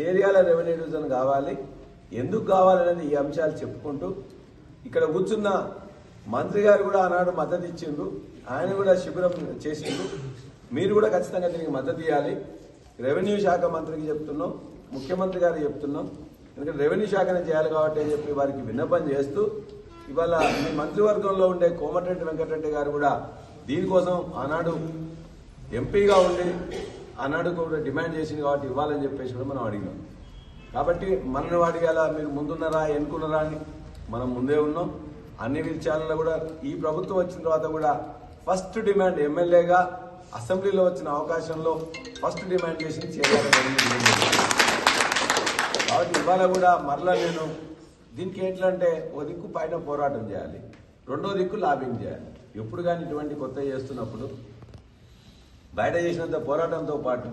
Cheriyal revenue division కావాలి. ఎందుకు కావాలనేది ఈ అంశాలు చెప్పుకుంటూ ఇక్కడ కూర్చున్న మంత్రి గారు కూడా ఆనాడు మద్దతు ఇచ్చిండ్రు. ఆయన కూడా శిబిరం చేసిండ్రు. మీరు కూడా ఖచ్చితంగా దీనికి మద్దతు ఇవ్వాలి. రెవెన్యూ శాఖ మంత్రికి చెప్తున్నాం ముఖ్యమంత్రి గారికి చెప్తున్నాం. ఎందుకంటే రెవెన్యూ శాఖనే చేయాలి కాబట్టి అని చెప్పి వారికి విన్నపం చేస్తూ ఇవాళ మీ మంత్రివర్గంలో ఉండే కోమటిరెడ్డి వెంకటరెడ్డి గారు కూడా దీనికోసం ఆనాడు ఎంపీగా ఉండి ఆనాడు కూడా డిమాండ్ చేసింది కాబట్టి ఇవ్వాలని చెప్పేసి కూడా మనం అడిగినాం. కాబట్టి మనల్ని అడిగేలా మీరు ముందున్నారా ఎన్నుకున్నారా అని మనం ముందే ఉన్నాం. అన్ని విషయాలలో కూడా ఈ ప్రభుత్వం వచ్చిన తర్వాత కూడా ఫస్ట్ డిమాండ్ ఎమ్మెల్యేగా అసెంబ్లీలో వచ్చిన అవకాశంలో ఫస్ట్ డిమాండ్ చేసి చేయాలని కాబట్టి ఇవాళ కూడా మరలా నేను దీనికి ఎట్లా అంటే ఓ దిక్కు పైన పోరాటం చేయాలి. రెండో దిక్కు లాబింగ్ చేయాలి. ఎప్పుడు కానీ ఇటువంటి కొత్త చేస్తున్నప్పుడు బయట చేసినంత పోరాటంతో పాటు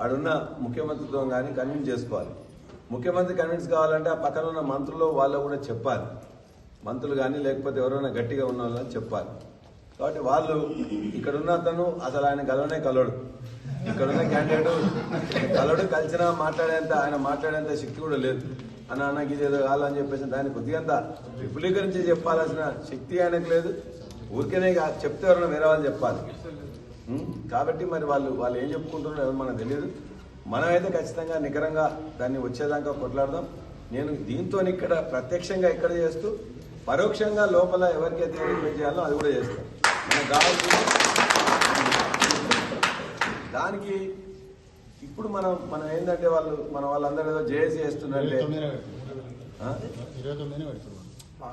ఆడున్న ముఖ్యమంత్రితో కానీ కన్విన్స్ చేసుకోవాలి. ముఖ్యమంత్రి కన్విన్స్ కావాలంటే ఆ పక్కన ఉన్న మంత్రులు వాళ్ళు కూడా చెప్పాలి. మంత్రులు కానీ లేకపోతే ఎవరైనా గట్టిగా ఉన్న వాళ్ళని చెప్పాలి. కాబట్టి వాళ్ళు ఇక్కడ ఉన్న అతను అసలు ఆయన కలవనే కలవడు. ఇక్కడ ఉన్న క్యాండిడేట్ కలవడు కలిసినా మాట్లాడేంత ఆయన మాట్లాడేంత శక్తి కూడా లేదు. అని అన్నకి ఇదేదో కావాలని చెప్పేసి దాన్ని కొద్దిగంత విపులీకరించి చెప్పాల్సిన శక్తి ఆయనకు లేదు. ఊరికేనే చెప్తే ఎవరైనా వేరే వాళ్ళు చెప్పాలి. కాబట్టి మరి వాళ్ళు వాళ్ళు ఏం చెప్పుకుంటున్నారో మనకు తెలియదు. మనమైతే ఖచ్చితంగా నికరంగా దాన్ని వచ్చేదాకా కొట్లాడదాం. నేను దీంతో ఇక్కడ ప్రత్యక్షంగా ఇక్కడ చేస్తూ పరోక్షంగా లోపల ఎవరికైతే రిక్వెస్ట్ చేయాలో అది కూడా చేస్తాం. మనకు కావాల్సింది దానికి ఇప్పుడు మనం మనం ఏంటంటే వాళ్ళు మన వాళ్ళందరూ ఏదో జేఏసీ పెడుతున్నాం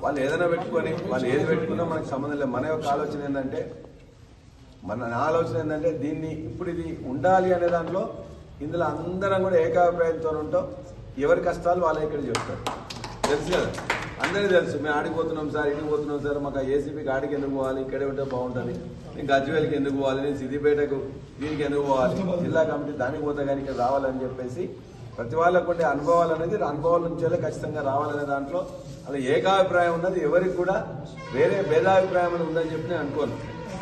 వాళ్ళు ఏదైనా పెట్టుకొని వాళ్ళు ఏది పెట్టుకున్నా మనకు సంబంధం లేదు. మన యొక్క ఆలోచన ఏంటంటే మన నా ఆలోచన ఏంటంటే దీన్ని ఇప్పుడు ఇది ఉండాలి అనే దాంట్లో ఇందులో అందరం కూడా ఏకాభిప్రాయంతో ఉంటాం. ఎవరి కష్టాలు వాళ్ళే ఇక్కడ చెప్తారు. తెలుసు కదా? అందరికీ తెలుసు. మేము ఆడికి పోతున్నాం సార్ ఇంటికి పోతున్నాం సార్ మాకు ఆ ఏసీపీకి ఆడికి ఎందుకు పోవాలి? ఇక్కడ ఉంటే బాగుంటుంది. నేను గజ్వేల్కి ఎందుకు పోవాలి? నేను సిద్దిపేటకు దీనికి ఎందుకు పోవాలి? జిల్లా కమిటీ దానికి పోతే కానీ ఇక్కడ రావాలని చెప్పేసి ప్రతి వాళ్ళకు ఉండే అనుభవాలు అనేది అనుభవాల నుంచే ఖచ్చితంగా రావాలనే దాంట్లో అలా ఏకాభిప్రాయం ఉన్నది. ఎవరికి కూడా వేరే భేదాభిప్రాయం ఉందని చెప్పి నేను అనుకోను.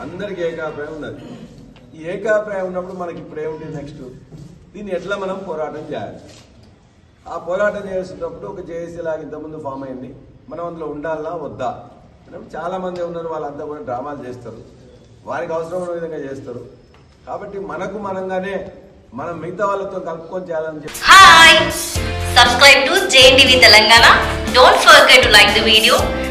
అందరికీ ఏకాభిప్రాయం ఉన్నది. ఈ ఏకాభిప్రాయం ఉన్నప్పుడు మనకి ఇప్పుడు ఏముంటుంది నెక్స్ట్ దీన్ని ఎట్లా మనం పోరాటం చేయాలి? ఆ పోరాటం చేసేటప్పుడు ఒక జేఏసీ లాగా ఇంతకుముందు ఫామ్ అయింది. మనం అందులో ఉండాలా వద్దా? అన్నప్పుడు చాలా మంది ఉన్నారు వాళ్ళంతా కూడా డ్రామాలు చేస్తారు. వారికి అవసరమైన విధంగా చేస్తారు. కాబట్టి మనకు మనంగానే మనం మిగతా వాళ్ళతో కలుపుకొని చేయాలని చెప్పి Hi! Subscribe to JNTV Telangana. Don't forget to like the